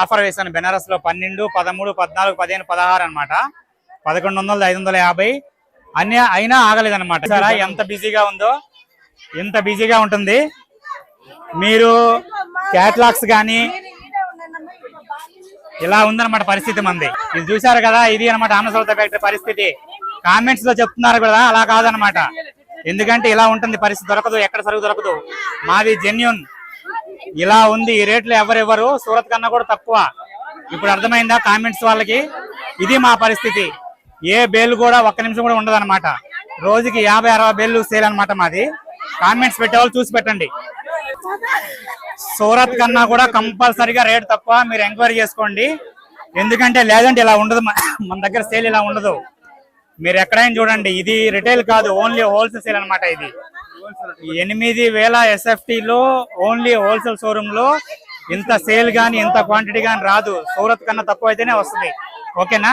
Offer వేసాను బెనారస్లో పన్నెండు పదమూడు పద్నాలుగు పదిహేను పదహారు అన్నమాట. పదకొండు వందల ఐదు వందల యాభై. అన్ని అయినా ఆగలేదనమాట సరే ఎంత బిజీగా ఉందో ఎంత బిజీగా ఉంటుంది. మీరు క్యాట్లాగ్స్ కానీ ఇలా ఉందన్నమాట పరిస్థితి మంది. ఇది చూసారు కదా ఇది అనమాట ఆనసౌత ఫ్యాక్టరీ పరిస్థితి. కామెంట్స్లో చెప్తున్నారు కదా అలా కాదనమాట ఎందుకంటే ఇలా ఉంటుంది పరిస్థితి దొరకదు ఎక్కడ సరుకు దొరకదు. మాది జెన్యున్ ఇలా ఉంది. ఈ రేట్లు ఎవరెవరు? సూరత్ కన్నా కూడా తక్కువ. ఇప్పుడు అర్థమైందా కామెంట్స్ వాళ్ళకి? ఇది మా పరిస్థితి. ఏ బేల్ కూడా ఒక్క నిమిషం కూడా ఉండదు అనమాట రోజుకి యాభై అరవై బేల్ సేల్ అనమాట మాది. కామెంట్స్ పెట్టేవాళ్ళు చూసి పెట్టండి. సూరత్ కన్నా కూడా కంపల్సరీగా రేట్ తక్కువ. మీరు ఎంక్వైరీ చేసుకోండి. ఎందుకంటే లేదంటే ఇలా ఉండదు. మన దగ్గర సేల్ ఇలా ఉండదు. మీరు ఎక్కడైనా చూడండి. ఇది రిటైల్ కాదు. ఓన్లీ హోల్సేల్ సేల్ అనమాట ఇది. ఎనిమిది వేల ఎస్ఎఫ్టీలో ఓన్లీ హోల్సేల్ షోరూంలో ఇంత సేల్ గానీ ఇంత క్వాంటిటీ గానీ రాదు. సూరత్ కన్నా తక్కువ అయితేనే వస్తుంది. ఓకేనా?